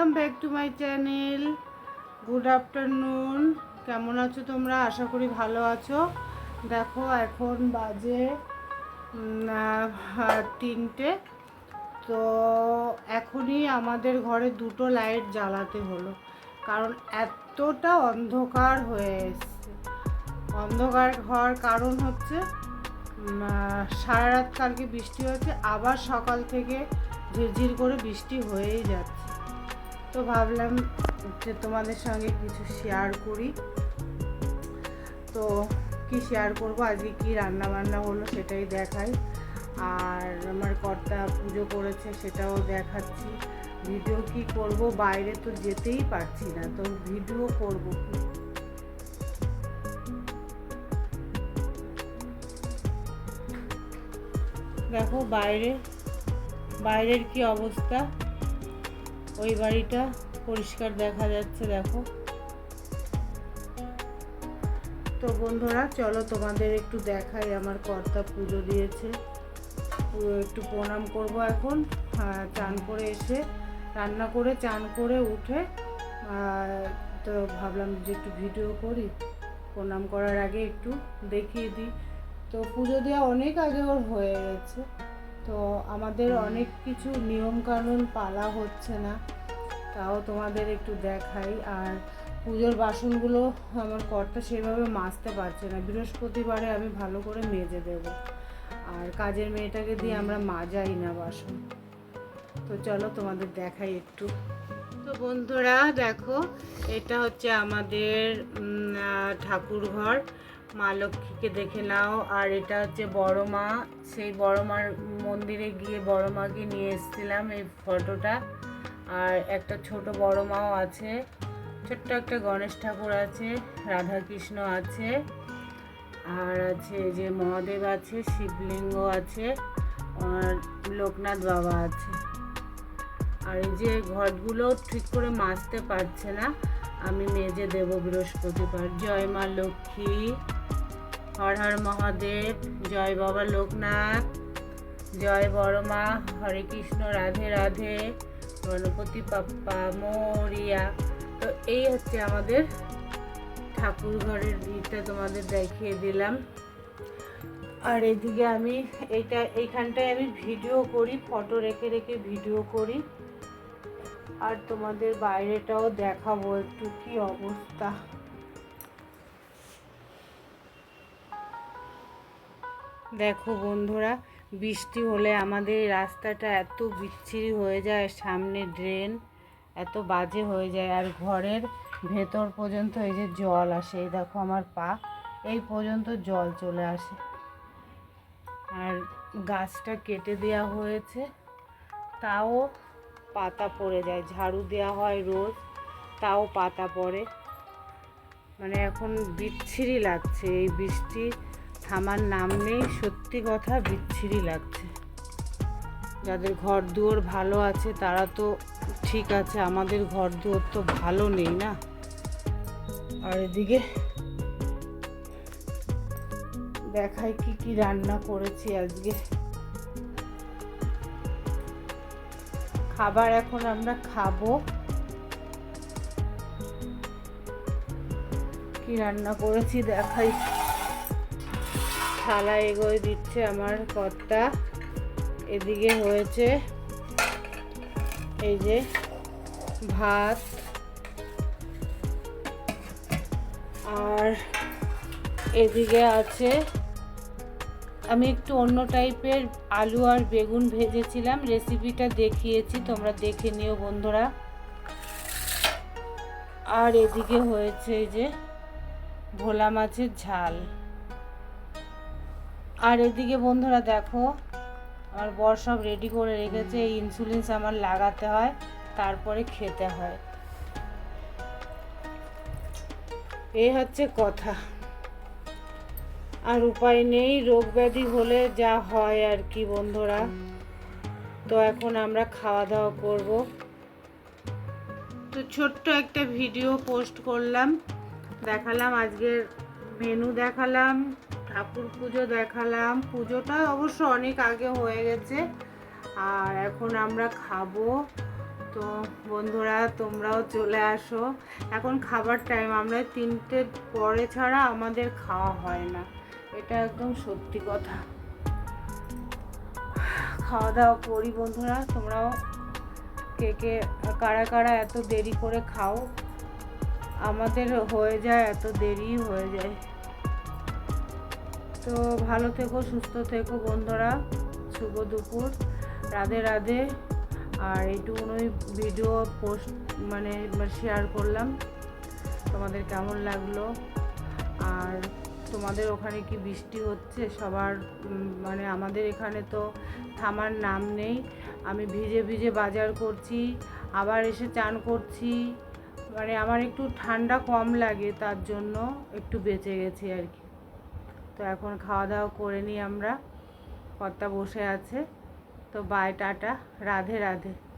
Welcome back to my channel good afternoon কেমন আছো তোমরা? আশা করি ভালো আছো। দেখো, এখন বাজে তিনটে। তো এখনই আমাদের ঘরে দুটো লাইট জ্বালাতে হলো। কারণ এতটা অন্ধকার হয়ে এসছে। অন্ধকার হওয়ার কারণ হচ্ছে সারা রাত কালকে বৃষ্টি হয়েছে। আবার সকাল থেকে ঝিরঝির করে বৃষ্টি হয়েই যাচ্ছে। তো ভাবলাম যে তোমাদের সঙ্গে কিছু শেয়ার করি। তো কি শেয়ার করব? আজকে কি রান্না বান্না হলো সেটাই দেখাই। আর আমার কর্তা পুজো করেছে সেটাও দেখাচ্ছি। ভিডিও কি করব? বাইরে তো যেতেই পারছি না, তো ভিডিও করব কি? দেখো বাইরে, বাইরের কি অবস্থা? ওই বাড়িটা পরিষ্কার দেখা যাচ্ছে দেখো। তো বন্ধুরা চলো তোমাদের একটু দেখাই আমার কর্তা পুজো দিয়েছে। একটু প্রণাম করব এখন। আহ, চান করে এসে রান্না করে চান করে উঠে তো ভাবলাম যে একটু ভিডিও করি। প্রণাম করার আগে একটু দেখিয়ে দিই। তো পুজো দেওয়া অনেক আগে ওর হয়ে গেছে। তো আমাদের অনেক কিছু নিয়মকানুন পালা হচ্ছে না। তাও তোমাদের একটু দেখাই। আর পুজোর বাসনগুলো আমার কর্তা সেভাবে মাজতে পারছে না। বৃহস্পতিবারে আমি ভালো করে মেজে দেব। আর কাজের মেয়েটাকে দিয়ে আমরা মাজাই না বাসন। তো চলো তোমাদের দেখাই একটু। তো বন্ধুরা, দেখো, এটা হচ্ছে আমাদের ঠাকুর ঘর মা লক্ষ্মীকে দেখে নাও। আর এটা হচ্ছে বড় মা সেই বড় মার মন্দিরে গিয়ে বড় মাকে নিয়ে এসেছিলাম এই ফটোটা। আর একটা ছোট বড় মাও আছে। ছোট্ট একটা গণেশ ঠাকুর আছে রাধা কৃষ্ণ আছে। আর আছে যে মহাদেব আছে, শিবলিঙ্গ আছে, আর লোকনাথ বাবা আছে। আর এই যে ঘরগুলো ঠিক করে মাজতে পারছে না, আমি মেজে দেব বৃহস্পতিবার। জয় মা লক্ষ্মী। হর হর মহাদেব। জয় বাবা লোকনাথ। জয় বড় মা হরে কৃষ্ণ, রাধে রাধে। গণপতি পাপ্পা মরিয়া। তো এই হচ্ছে আমাদের ঠাকুর ঘরের দিকটা তোমাদের দেখিয়ে দিলাম। আর এদিকে আমি এইটা, এইখানটায় আমি ভিডিও করি, ফটো রেখে রেখে ভিডিও করি। আর তোমাদের বাইরেটাও দেখাবো একটু কি অবস্থা। দেখো বন্ধুরা, বৃষ্টি হলে আমাদের রাস্তাটা এত বিচ্ছিরি হয়ে যায়, সামনে ড্রেন এত বাজে হয়ে যায়, আর ঘরের ভেতর পর্যন্ত এই যে জল আসে, এই দেখো আমার পা, এই পর্যন্ত জল চলে আসে। আর গাছটা কেটে দেওয়া হয়েছে, তাও পাতা পড়ে যায়, ঝাড়ু দেওয়া হয় রোজ, তাও পাতা পড়ে। মানে এখন বিচ্ছিরি লাগছে, এই বৃষ্টি থামার নাম নেই সত্যি কথা বিচ্ছিরি লাগছে। যাদের ঘর দুয়ার ভালো আছে, তারা তো ঠিক আছে, আমাদের ঘর দুয়ার তো ভালো নেই না? আর এদিকে দেখাই কি কি রান্না করেছি আজকে। খাবার এখন আমরা খাব। কি রান্না করেছি দেখাই। থালা এগোয় দিচ্ছে আমার কর্তা। এদিকে হয়েছে এই যে ভাত আর এদিকে আছে আমি একটু অন্য টাইপের আলু আর বেগুন ভেজেছিলাম। রেসিপিটা দেখিয়েছি, তোমরা দেখে নিও বন্ধুরা। আর এদিকে হয়েছে যে ভোলা মাছের ঝাল। আর এদিকে বন্ধুরা দেখো, আমার বর সব রেডি করে রেখেছে, এই ইনসুলিন্স আমার লাগাতে হয়, তারপরে খেতে হয়। এই হচ্ছে কথা। আর উপায় নেই, রোগ ব্যাধি হলে যা হয় আর কি বন্ধুরা। তো এখন আমরা খাওয়া দাওয়া করব। তো ছোট্ট একটা ভিডিও পোস্ট করলাম, দেখালাম, আজকের মেনু দেখালাম, ঠাকুর পুজো দেখালাম। পুজোটা অবশ্য অনেক আগে হয়ে গেছে, আর এখন আমরা খাব। তো বন্ধুরা, তোমরাও চলে আসো। এখন খাবার টাইম আমরা তিনটে পরে ছাড়া আমাদের খাওয়া হয় না। এটা একদম সত্যি কথা। খাওয়া দাওয়া করি বন্ধুরা, তোমরাও কে কে, কারা কারা এত দেরি করে খাও, আমাদের হয়ে যায়, এত দেরি হয়ে যায়। তো ভালো থেকো, সুস্থ থেকো বন্ধুরা, শুভ দুপুর, রাধে রাধে। আর এইটুকুনই ভিডিও পোস্ট মানে শেয়ার করলাম। তোমাদের কেমন লাগল? আর তোমাদের ওখানে কি বৃষ্টি হচ্ছে? সবার মানে আমাদের এখানে তো থামার নাম নেই। আমি ভিজে ভিজে বাজার করছি, আবার এসে চান করছি। মানে আমার একটু ঠান্ডা কম লাগে, তার জন্য একটু বেঁচে গেছি আর কি। তো এখন খাওয়া দাওয়া করে নিই আমরা। কর্তা বসে আছে। তো বাই টাটা। রাধে রাধে।